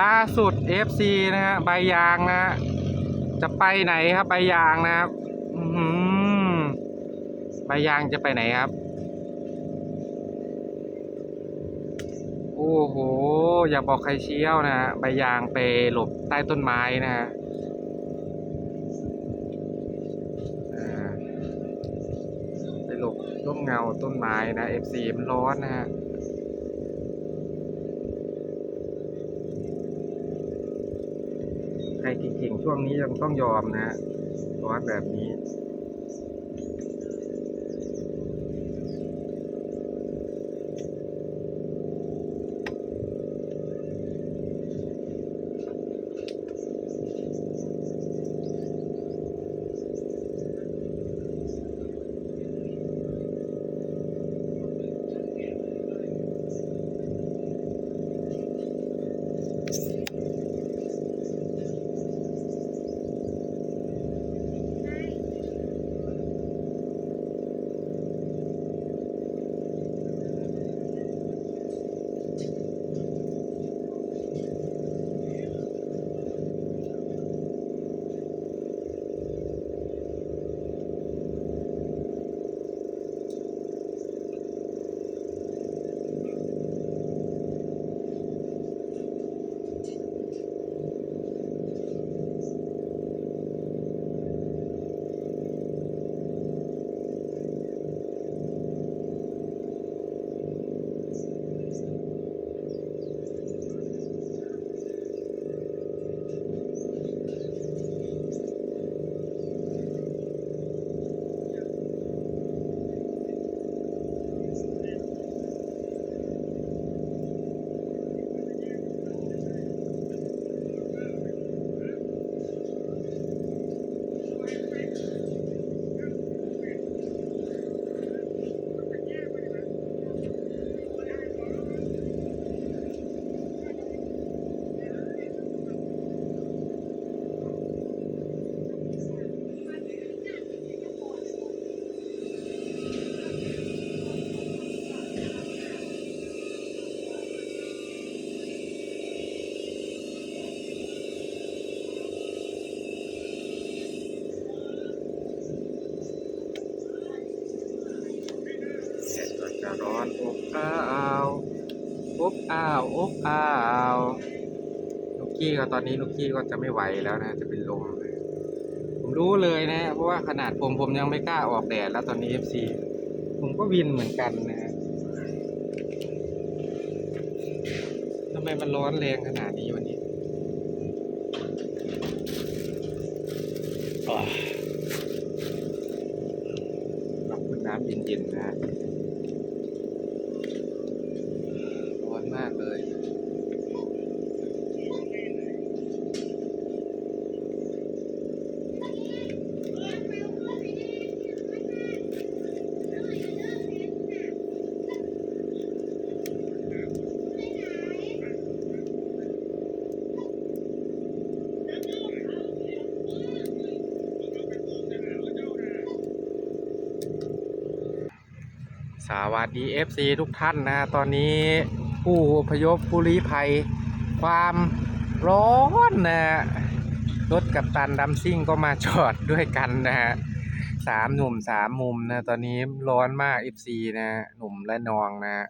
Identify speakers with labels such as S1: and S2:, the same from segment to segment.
S1: ล่าสุด FC นะฮะใบยางนะฮะจะไปไหนครับใบยางนะครับอื้อหือใบยางจะไปไหนครับ โอ้โห อย่าบอกใครเชี่ยวนะฮะใบยางไปหลบใต้ต้นไม้นะฮะไปหลบร่มเงาต้นไม้นะ FC มันร้อนนะฮะ ใครเก่งๆช่วงนี้ยังต้องยอมนะฮะร้อนแบบนี้ อนอบอ้าวอบอ้าวอบอ้าวนุกกี้ก็ตอนนี้นุกกี้ก็จะไม่ไหวแล้วนะ จะเป็นลมเลยผมรู้เลยนะ เพราะว่าขนาดผมผมยังไม่กล้าออกแดดแล้วตอนนี้ FC ผมก็วินเหมือนกันนะฮะทำไมมันร้อนแรงขนาดนี้วันนี้อ่าขอบคุณน้ำเย็นๆนะฮะ ร้อนมากเลย สวัสดี FC ทุกท่านนะ ตอนนี้ผู้อพยพผู้ลี้ภัย ความร้อนนะรถกับตันดัมซิ่งก็มาจอดด้วยกันนะฮะสามหนุ่มสามมุมนะ ตอนนี้ร้อนมาก FC นะหนุ่มและนองนะ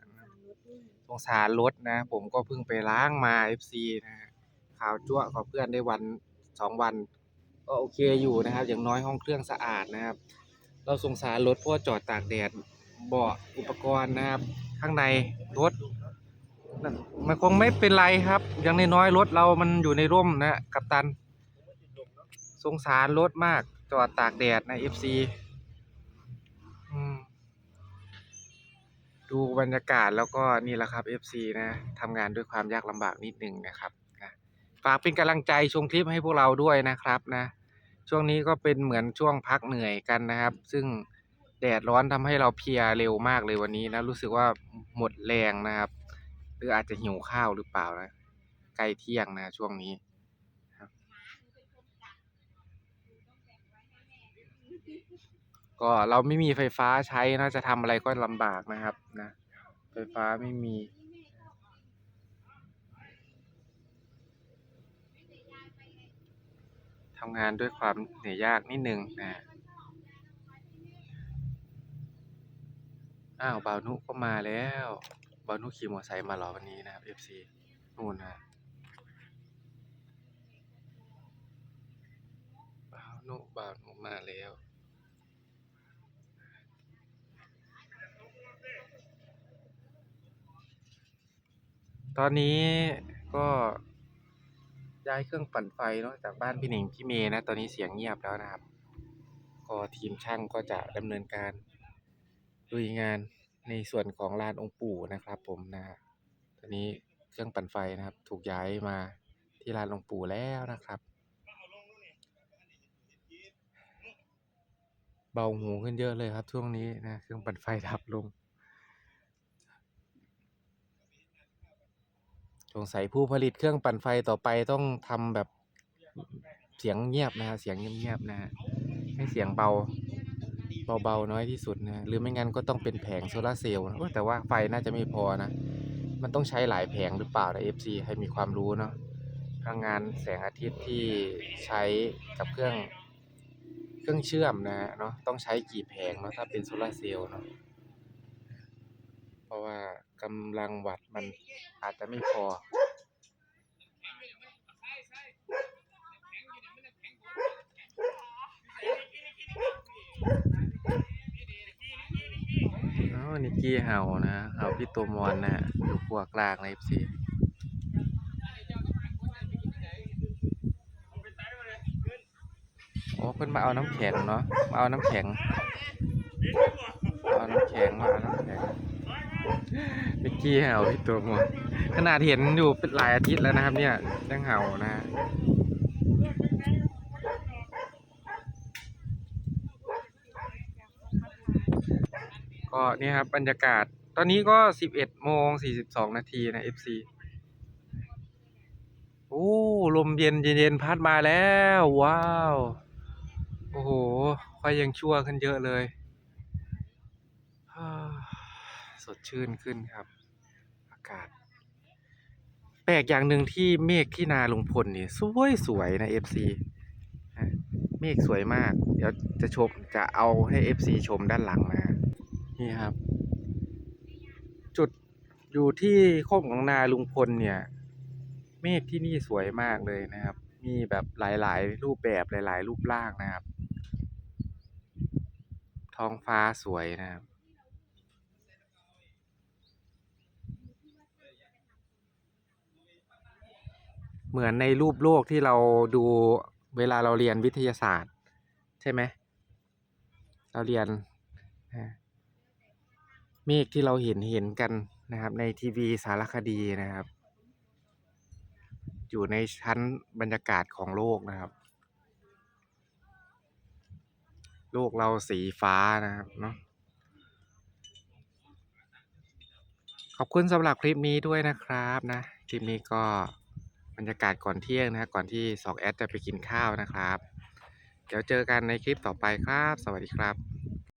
S1: สงสารรถนะ ผมก็เพิ่งไปล้างมา FC นะฮะข่าวจั่วขอเพื่อนได้วันสองวัน ก็โอเคอยู่นะครับ อย่างน้อยห้องเครื่องสะอาดนะครับ เราสงสารรถเพราะจอดตากแดด เบาะอุปกรณ์นะครับ ข้างในรถนั่นมันคงไม่เป็นไรครับ อย่างน้อยๆรถเรามันอยู่ในร่มนะกัปตัน สงสารรถมากจอดตากแดดนะ FC อืมดูบรรยากาศแล้วก็นี่แหละครับ FC นะทำงานด้วยความยากลำบากนิดนึงนะครับนะฝากเป็นกำลังใจชมคลิปให้พวกเราด้วยนะครับนะ ช่วงนี้ก็เป็นเหมือนช่วงพักเหนื่อยกันนะครับ ซึ่ง แดดร้อนทำให้เราเพียเร็วมากเลยวันนี้แล้วรู้สึกว่าหมดแรงนะครับ หรืออาจจะหิวข้าวหรือเปล่านะใกล้เที่ยงนะช่วงนี้ก็เราไม่มีไฟฟ้าใช้นะจะทำอะไรก็ลำบากนะครับนะ ไฟฟ้าไม่มีทำงานด้วยความเหนื่อยยากนิดนึงนะ อ้าวบาวนุก็มาแล้วบาวนุขี่มอเตอร์ไซค์มาหรอวันนี้นะครับ FC นู่นนะบาวนุบาวนุมาแล้วตอนนี้ก็ย้ายเครื่องปั่นไฟเนาะจากบ้านพี่หนิงพี่เมย์นะ ตอนนี้เสียงเงียบแล้วนะครับ ก็ทีมช่างก็จะดำเนินการ ลุยงานในส่วนของลานองค์ปู่นะครับผมนะตอนนี้เครื่องปั่นไฟนะครับ ถูกย้ายมาที่ลานองค์ปู่แล้วนะครับ เบาหูขึ้นเยอะเลยครับช่วงนี้นะเครื่องปั่นไฟดับลงสงสัยผู้ผลิตเครื่องปั่นไฟต่อไปต้องทำแบบเสียงเงียบนะฮะเสียงเงียบๆนะฮะให้เสียงเบา เบาๆน้อยที่สุดนะหรือไม่งั้นก็ต้องเป็นแผงโซลาร์เซลล์นะแต่ว่าไฟน่าจะไม่พอนะ มันต้องใช้หลายแผงหรือเปล่านะ FC ให้มีความรู้เนาะพลังงานแสงอาทิตย์ที่ใช้กับเครื่องเครื่องเชื่อมนะเนาะต้องใช้กี่แผงเนาะถ้าเป็นโซลาร์เซลล์เนาะเพราะว่ากำลังวัตมันอาจจะไม่พออ๋อ นิกกี้เห่านะเห่าพี่ตัวมอนนะอยู่พวกลากในเอฟซีโอ้เพิ่นมาเอาน้ำแข็งเนาะมาเอาน้ำแข็งเอาน้ำแข็งมาเอาน้ำแข็งนิกกี้เห่าพี่ตัวมอนขนาดเห็นอยู่เป็นหลายอาทิตย์แล้วนะครับ เนี่ยยังเห่านะ ก็เนี่ยครับบรรยากาศ ตอนนี้ก็สิบเอ็ดโมงสี่สิบสองนาทีนะ FC โอ้ลมเย็นเย็นพัดมาแล้ว ว้าว โอ้โหค่อยยังชั่วขึ้นเยอะเลยสดชื่นขึ้นครับ อากาศ แปลกอย่างหนึ่งที่เมฆที่นาลุงพลนี่สวยสวยนะ FC ฮะเมฆสวยมาก เดี๋ยวจะชมจะเอาให้ FC ชมด้านหลังนะ นี่ครับ จุดอยู่ที่โคกของนาลุงพลเนี่ย เมฆที่นี่สวยมากเลยนะครับ มีแบบหลายๆ รูปแบบหลาย ๆ รูปร่างนะครับ ท้องฟ้าสวยนะครับเหมือนในรูปโลกที่เราดูเวลาเราเรียนวิทยาศาสตร์ ใช่ไหม เราเรียนนะ เมฆที่เราเห็นเห็นกันนะครับ ในทีวีสารคดีนะครับ อยู่ในชั้นบรรยากาศของโลกนะครับ โลกเราสีฟ้านะครับเนาะขอบคุณสำหรับคลิปนี้ด้วยนะครับนะคลิปนี้ก็บรรยากาศก่อนเที่ยงนะก่อนที่สองแอดจะไปกินข้าวนะครับ เดี๋ยวเจอกันในคลิปต่อไปครับ สวัสดีครับ